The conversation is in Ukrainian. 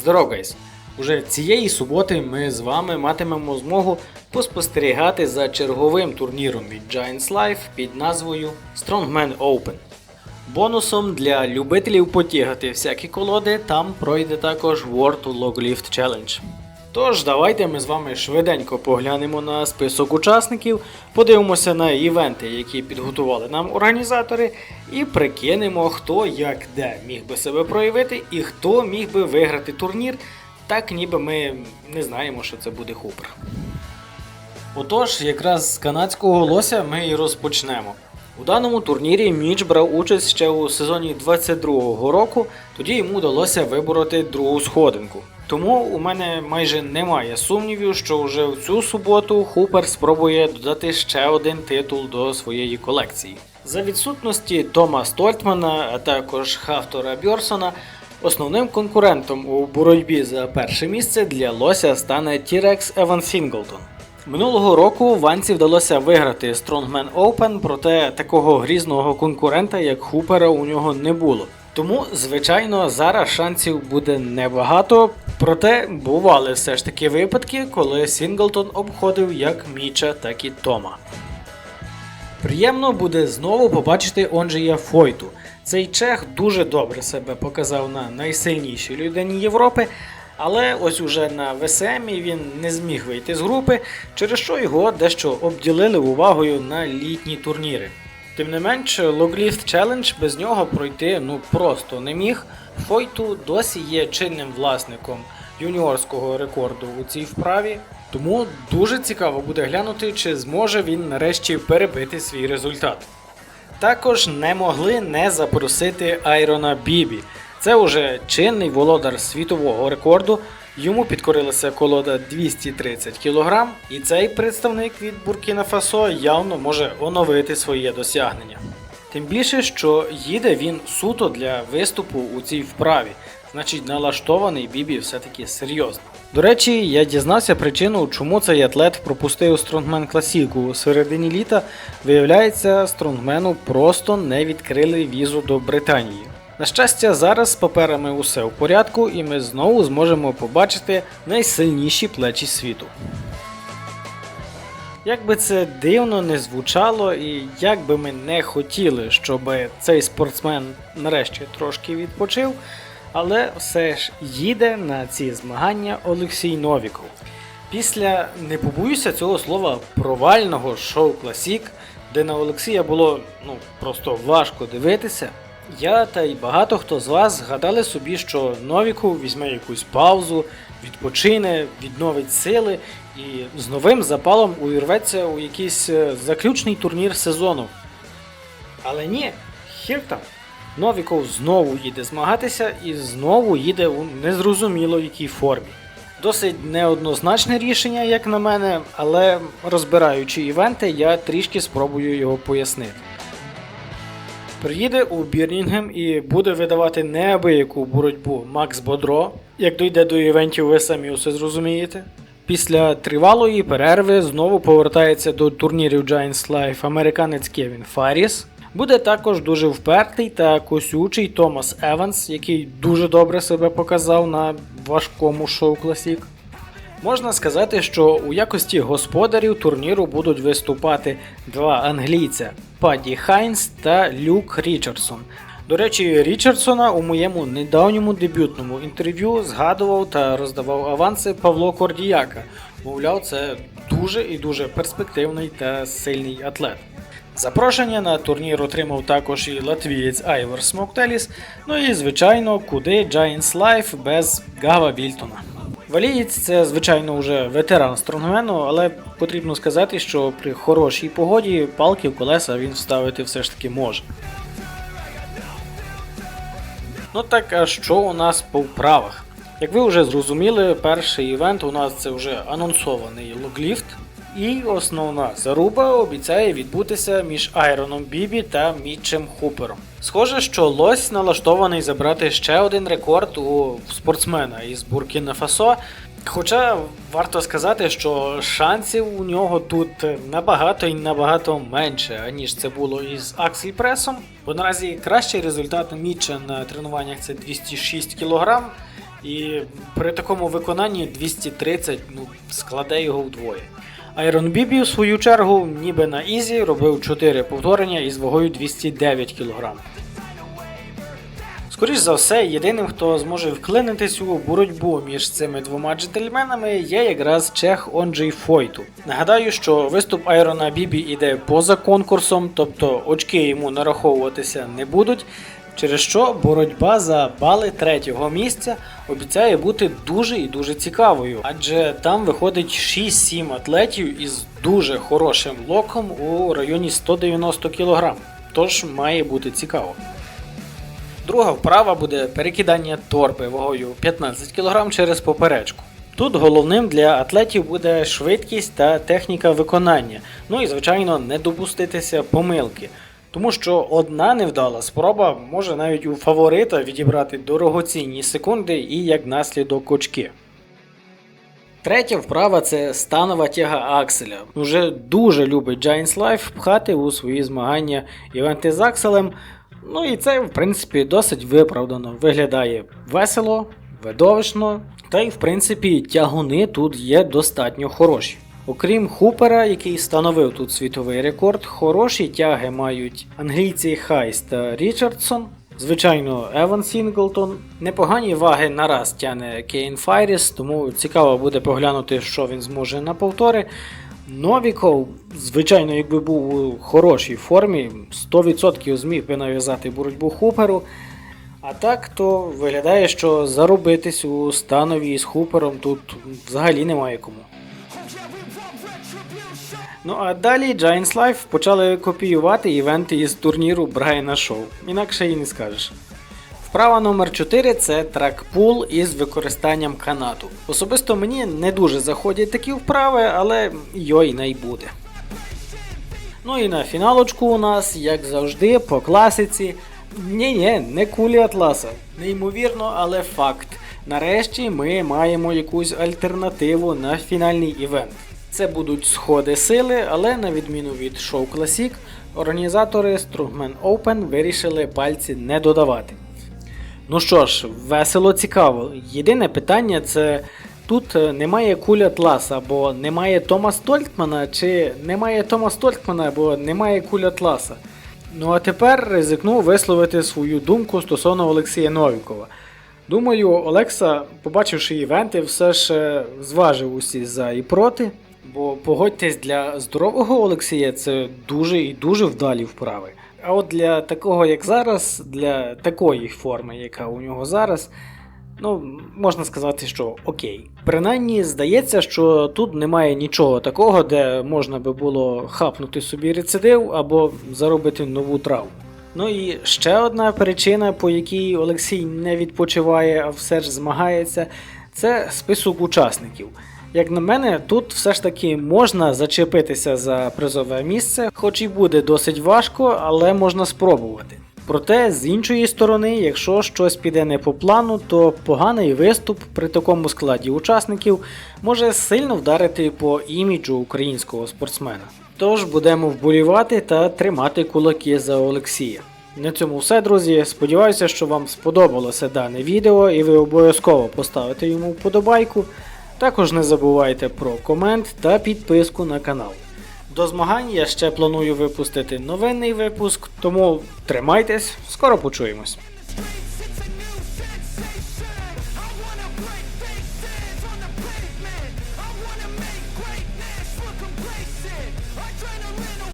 Здорово, гайс! Уже цієї суботи ми з вами матимемо змогу поспостерігати за черговим турніром від Giants Life під назвою Strongman Open. Бонусом для любителів потягати всякі колоди там пройде також World Log Lift Challenge. Тож, давайте ми з вами швиденько поглянемо на список учасників, подивимося на івенти, які підготували нам організатори, і прикинемо, хто як де міг би себе проявити і хто міг би виграти турнір, так ніби ми не знаємо, що це буде хупер. Отож, якраз з канадського лося ми і розпочнемо. У даному турнірі Міч брав участь ще у сезоні 22-го року, тоді йому вдалося вибороти другу сходинку. Тому у мене майже немає сумнівів, що вже в цю суботу Хупер спробує додати ще один титул до своєї колекції. За відсутності Тома Стольтмана, а також Хафтора Бьорсона, основним конкурентом у боротьбі за перше місце для Лося стане T-Rex Еван Сінглтон. Минулого року Ванці вдалося виграти Strongman Open, проте такого грізного конкурента, як Хупера, у нього не було. Тому, звичайно, зараз шансів буде небагато, проте бували все ж таки випадки, коли Сінглтон обходив як Міча, так і Тома. Приємно буде знову побачити Онджія Фойту. Цей чех дуже добре себе показав на найсильнішій людині Європи, але ось уже на ВСМ він не зміг вийти з групи, через що його дещо обділили увагою на літні турніри. Тим не менш, Логліфт Челендж без нього пройти ну просто не міг. Фойту досі є чинним власником юніорського рекорду у цій вправі, тому дуже цікаво буде глянути, чи зможе він нарешті перебити свій результат. Також не могли не запросити Айрона Бібі. Це уже чинний володар світового рекорду. Йому підкорилася колода 230 кг, і цей представник від Буркіна Фасо явно може оновити своє досягнення. Тим більше, що їде він суто для виступу у цій вправі, значить налаштований Бібі все-таки серйозно. До речі, я дізнався причину, чому цей атлет пропустив Стронгмен класіку у середині літа. Виявляється, Стронгмену просто не відкрили візу до Британії. На щастя, зараз з паперами усе в порядку, і ми знову зможемо побачити найсильніші плечі світу. Як би це дивно не звучало, і як би ми не хотіли, щоб цей спортсмен нарешті трошки відпочив, але все ж їде на ці змагання Олексій Новіков. Після не побоюся цього слова провального шоу Класік, де на Олексія було ну просто важко дивитися. Я та й багато хто з вас згадали собі, що Новіку візьме якусь паузу, відпочине, відновить сили і з новим запалом увірветься у якийсь е, заключний турнір сезону. Але ні, хір там. Новіков знову їде змагатися і знову їде у незрозуміло якій формі. Досить неоднозначне рішення, як на мене, але розбираючи івенти, я трішки спробую його пояснити. Приїде у Бірнінгем і буде видавати неабияку боротьбу Макс Бодро. Як дійде до івентів, ви самі усе зрозумієте. Після тривалої перерви знову повертається до турнірів Giants Life американець Кевін Фарріс. Буде також дуже впертий та косючий Томас Еванс, який дуже добре себе показав на важкому шоу Класік. Можна сказати, що у якості господарів турніру будуть виступати два англійця Падді Хайнс та Люк Річардсон. До речі, Річардсона у моєму недавньому дебютному інтерв'ю згадував та роздавав аванси Павло Кордіяка. Мовляв, це дуже і дуже перспективний та сильний атлет. Запрошення на турнір отримав також і латвієць Айвор Смоктеліс, ну і звичайно, куди Giants Life без Гава Вільтона. Валієць це, звичайно, вже ветеран стронгмену, але потрібно сказати, що при хорошій погоді палки в колеса він вставити все ж таки може. Ну так, а що у нас по вправах? Як ви вже зрозуміли, перший івент у нас це вже анонсований логліфт. І основна заруба обіцяє відбутися між Айроном Бібі та Мітчем Хупером. Схоже, що лось налаштований забрати ще один рекорд у спортсмена із Буркіна Фасо. Хоча варто сказати, що шансів у нього тут набагато і набагато менше, аніж це було із Аксель Пресом. Бо наразі кращий результат Мітча на тренуваннях це 206 кг. І при такому виконанні 230 ну, складе його вдвоє. Айрон Бібі, в свою чергу, ніби на Ізі робив 4 повторення із вагою 209 кг. Скоріш за все, єдиним, хто зможе вклинитись у боротьбу між цими двома джентльменами, є якраз чех Онджей Фойту. Нагадаю, що виступ Айрона Бібі іде поза конкурсом, тобто очки йому нараховуватися не будуть. Через що боротьба за бали третього місця обіцяє бути дуже і дуже цікавою, адже там виходить 6-7 атлетів із дуже хорошим локом у районі 190 кг. Тож має бути цікаво. Друга вправа буде перекидання торби вагою 15 кг через поперечку. Тут головним для атлетів буде швидкість та техніка виконання. Ну і звичайно не допуститися помилки. Тому що одна невдала спроба може навіть у фаворита відібрати дорогоцінні секунди і як наслідок очки. Третя вправа це станова тяга Акселя. Уже дуже любить Giants Life пхати у свої змагання івенти з Акселем. Ну і це, в принципі, досить виправдано. Виглядає весело, видовищно, та й в принципі тягуни тут є достатньо хороші. Окрім Хупера, який встановив тут світовий рекорд, хороші тяги мають англійці Хайс та Річардсон. Звичайно, Еван Сінглтон. Непогані ваги нараз тяне Кейн Файріс, тому цікаво буде поглянути, що він зможе на повтори. Новіков, звичайно, якби був у хорошій формі, 100% зміг би нав'язати боротьбу Хуперу. А так, то виглядає, що заробитись у станові з Хупером тут взагалі немає кому. Ну а далі Giants Life почали копіювати івенти із турніру Брайана Шоу. Інакше і не скажеш. Вправа номер 4 це тракпул із використанням канату. Особисто мені не дуже заходять такі вправи, але йой най буде. Ну і на фіналочку у нас, як завжди, по класиці. Ні-ні, не кулі Атласа. Неймовірно, але факт. Нарешті ми маємо якусь альтернативу на фінальний івент. Це будуть сходи сили, але на відміну від Show Classic, організатори Strongman Open вирішили пальці не додавати. Ну що ж, весело цікаво. Єдине питання це тут е, немає кулі Атласа, або немає Тома Стольтмана, чи немає Тома Стольтмана, або немає кулі Атласа. Ну а тепер ризикну висловити свою думку стосовно Олексія Новікова. Думаю, Олекса, побачивши івенти, все ж е, зважив усі за і проти. Бо погодьтесь, для здорового Олексія це дуже і дуже вдалі вправи. А от для такого, як зараз, для такої форми, яка у нього зараз, ну, можна сказати, що окей. Принаймні, здається, що тут немає нічого такого, де можна би було хапнути собі рецидив або заробити нову травму. Ну і ще одна причина, по якій Олексій не відпочиває, а все ж змагається, це список учасників. Як на мене, тут все ж таки можна зачепитися за призове місце, хоч і буде досить важко, але можна спробувати. Проте, з іншої сторони, якщо щось піде не по плану, то поганий виступ при такому складі учасників може сильно вдарити по іміджу українського спортсмена. Тож будемо вболівати та тримати кулаки за Олексія. На цьому все, друзі. Сподіваюся, що вам сподобалося дане відео і ви обов'язково поставите йому вподобайку. Також не забувайте про комент та підписку на канал. До змагань я ще планую випустити новинний випуск, тому тримайтесь, скоро почуємось.